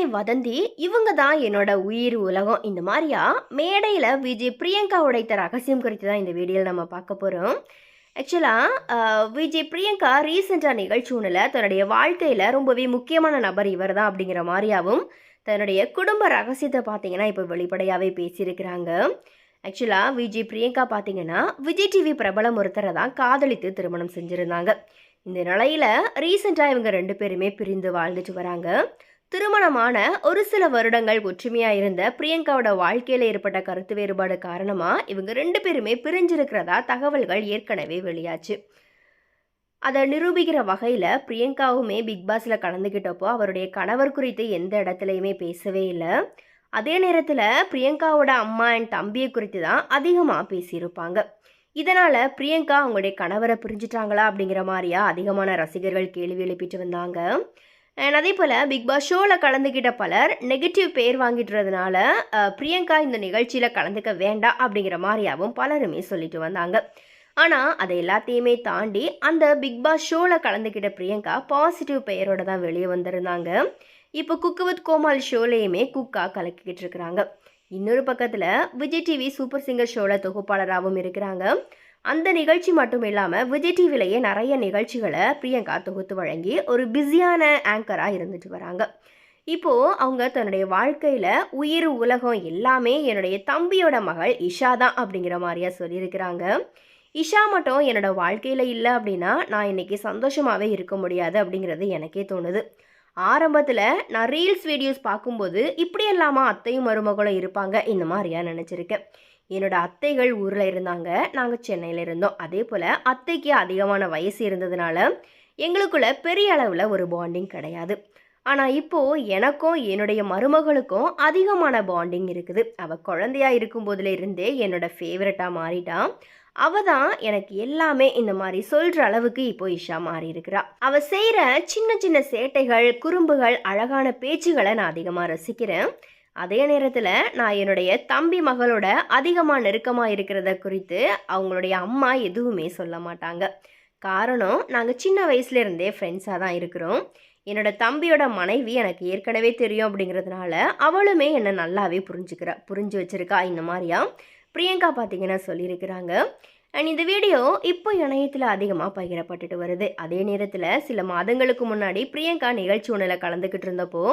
எல்லாமே வதந்தி இவங்க தான் என்னோட உயிர் உலகம். இந்த மாதிரியா? மேடையில் விஜய் பிரியங்கா உடைத்த ரகசியம் குறித்து தான் இந்த வீடியோவில் நம்ம பார்க்க போகிறோம் ஆக்சுவலாக விஜய் பிரியங்கா ரீசெண்டாக நிகழ்ச்சி ஒன்றில் தன்னுடைய வாழ்க்கையில் ரொம்பவே முக்கியமான நபர் இவர் தான் அப்படிங்கிற மாதிரியாவும் தன்னுடைய குடும்ப ரகசியத்தை பார்த்தீங்கன்னா இப்போ வெளிப்படையாகவே பேசியிருக்கிறாங்க. ஆக்சுவலாக விஜய் பிரியங்கா பார்த்தீங்கன்னா விஜய் டிவி பிரபலம் ஒருத்தரை தான் காதலித்து திருமணம் செஞ்சுருந்தாங்க. இந்த நிலையில் ரீசெண்டாக இவங்க ரெண்டு பேருமே பிரிந்து வாழ்ந்துட்டு வராங்க. திருமணமான ஒரு சில வருடங்கள் ஒற்றுமையாக இருந்த பிரியங்காவோட வாழ்க்கையில் ஏற்பட்ட கருத்து வேறுபாடு காரணமாக இவங்க ரெண்டு பேருமே பிரிஞ்சிருக்கிறதா தகவல்கள் ஏற்கனவே வெளியாச்சு. அதை நிரூபிக்கிற வகையில் பிரியங்காவுமே பிக் பாஸில் கலந்துக்கிட்டப்போ அவருடைய கணவர் குறித்து எந்த இடத்துலையுமே பேசவே இல்லை. அதே நேரத்தில் பிரியங்காவோட அம்மா அண்ட் தம்பியை குறித்து தான் அதிகமாக பேசியிருப்பாங்க. இதனால் பிரியங்கா அவங்களுடைய கணவரை பிரிஞ்சிட்டாங்களா அப்படிங்கிற மாதிரியா அதிகமான ரசிகர்கள் கேள்வி எழுப்பிட்டு வந்தாங்க. அண்ட் அதே போல் பிக் பாஸ் ஷோவில் கலந்துக்கிட்ட பலர் நெகட்டிவ் பேர் வாங்கிட்டுறதுனால பிரியங்கா இந்த நிகழ்ச்சியில் கலந்துக்க வேண்டாம் அப்படிங்கிற மாதிரியாவும் பலருமே சொல்லிட்டு வந்தாங்க. ஆனால் அதை எல்லாத்தையுமே தாண்டி அந்த பிக் பாஸ் ஷோவில் கலந்துக்கிட்ட பிரியங்கா பாசிட்டிவ் பெயரோட தான் வெளியே வந்திருந்தாங்க. இப்போ குக்கு வித் கோமால் ஷோலையுமே குக்கா கலக்கிக்கிட்டு இருக்கிறாங்க. இன்னொரு பக்கத்தில் விஜய் டிவி சூப்பர் சிங்கர் ஷோவில் தொகுப்பாளராகவும் இருக்கிறாங்க. அந்த நிகழ்ச்சி மட்டும் இல்லாமல் விஜய் டிவிலேயே நிறைய நிகழ்ச்சிகளை பிரியங்கா தொகுத்து வழங்கி ஒரு பிஸியான ஆங்கராக இருந்துட்டு வராங்க. இப்போது அவங்க தன்னுடைய வாழ்க்கையில் உயிர் உலகம் எல்லாமே என்னுடைய தம்பியோட மகள் இஷா தான் அப்படிங்கிற மாதிரியா சொல்லியிருக்கிறாங்க. இஷா மட்டும் என்னோடய வாழ்க்கையில் இல்லை அப்படின்னா நான் இன்றைக்கி சந்தோஷமாகவே இருக்க முடியாது அப்படிங்கிறது எனக்கே தோணுது. ஆரம்பத்தில் நான் ரீல்ஸ் வீடியோஸ் பார்க்கும்போது இப்படியெல்லாமா அத்தையும் மருமகளும் இருப்பாங்க இந்த மாதிரியா நினச்சிருக்கேன். என்னோட அத்தைகள் ஊரில் இருந்தாங்க. நாங்கள் சென்னையில் இருந்தோம். அதே போல் அத்தைக்கு அதிகமான வயசு இருந்ததுனால எங்களுக்குள்ள பெரிய அளவில் ஒரு பாண்டிங் கிடையாது. ஆனால் இப்போது எனக்கும் என்னுடைய மருமகளுக்கும் அதிகமான பாண்டிங் இருக்குது. அவள் குழந்தையா இருக்கும்போதுல இருந்தே என்னோடய ஃபேவரட்டாக மாறிட்டான் அவ தான் எனக்கு எல்லாமே இந்த மாதிரி சொல்கிற அளவுக்கு இப்போ இஷா மாறி இருக்கிறா அவள் செய்கிற சின்ன சின்ன சேட்டைகள் குறும்புகள் அழகான பேச்சுகளை நான் அதிகமாக ரசிக்கிறேன். அதே நேரத்தில் நான் என்னுடைய தம்பி மகளோட அதிகமாக நெருக்கமாக இருக்கிறத குறித்து அவங்களுடைய அம்மா எதுவுமே சொல்ல மாட்டாங்க. காரணம் நாங்கள் சின்ன வயசுலேருந்தே ஃப்ரெண்ட்ஸாக தான் இருக்கிறோம். என்னோட தம்பியோட மனைவி எனக்கு ஏற்கனவே தெரியும் அப்படிங்கிறதுனால அவளுமே என்னை நல்லாவே புரிஞ்சுக்கிறா புரிஞ்சு வச்சுருக்கா இந்த மாதிரியா? பிரியங்கா பார்த்தீங்கன்னா சொல்லியிருக்கிறாங்க. அண்ட் இந்த வீடியோ இப்போ இணையத்தில் அதிகமாக பகிரப்பட்டுட்டு வருது. அதே நேரத்தில் சில மாதங்களுக்கு முன்னாடி பிரியங்கா நிகழ்ச்சி ஒன்றில் கலந்துக்கிட்டு இருந்தப்போ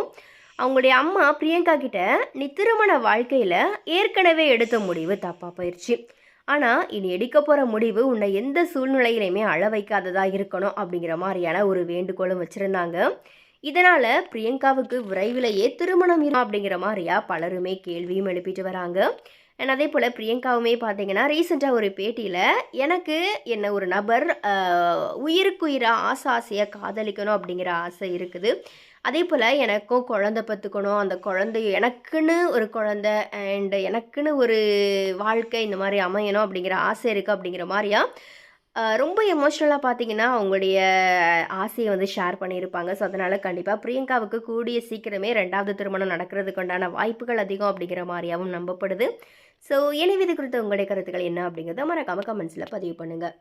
அவங்களுடைய அம்மா பிரியங்கா கிட்ட நீ திருமண வாழ்க்கையில் ஏற்கனவே எடுத்த முடிவு தப்பாக போயிடுச்சு ஆனால் இனி எடுக்க போகிற முடிவு உன்னை எந்த சூழ்நிலையிலையுமே அழ வைக்காததாக இருக்கணும் அப்படிங்கிற மாதிரியான ஒரு வேண்டுகோளும் வச்சுருந்தாங்க. இதனால் பிரியங்காவுக்கு விரைவிலேயே திருமணம் இருக்கும் அப்படிங்கிற மாதிரியா பலருமே கேள்வியும் எழுப்பிட்டு வராங்க. அண்ட் அதே போல் பிரியங்காவுமே பார்த்தீங்கன்னா ரீசெண்டாக ஒரு பேட்டியில் எனக்கு என்ன ஒரு நபர் உயிருக்குயிராக ஆசை ஆசையாக காதலிக்கணும் அப்படிங்கிற ஆசை இருக்குது. அதே போல் எனக்கும் குழந்தை பத்துக்கணும். அந்த குழந்தை எனக்குன்னு ஒரு குழந்தை அண்ட் எனக்குன்னு ஒரு வாழ்க்கை இந்த மாதிரி அமையணும் அப்படிங்கிற ஆசை இருக்குது அப்படிங்கிற மாதிரியா? ரொம்ப எமோஷ்னலாக பார்த்தீங்கன்னா அவங்களுடைய ஆசையை வந்து ஷேர் பண்ணியிருப்பாங்க. ஸோ அதனால் கண்டிப்பாக பிரியங்காவுக்கு கூடிய சீக்கிரமே ரெண்டாவது திருமணம் நடக்கிறதுக்குண்டான வாய்ப்புகள் அதிகம் அப்படிங்கிற மாதிரியாகவும் நம்பப்படுது. ஸோ எனவே இது குறித்த உங்களுடைய கருத்துக்கள் என்ன அப்படிங்கிறத மறக்காமல் கமெண்ட்ஸில் பதிவு பண்ணுங்கள்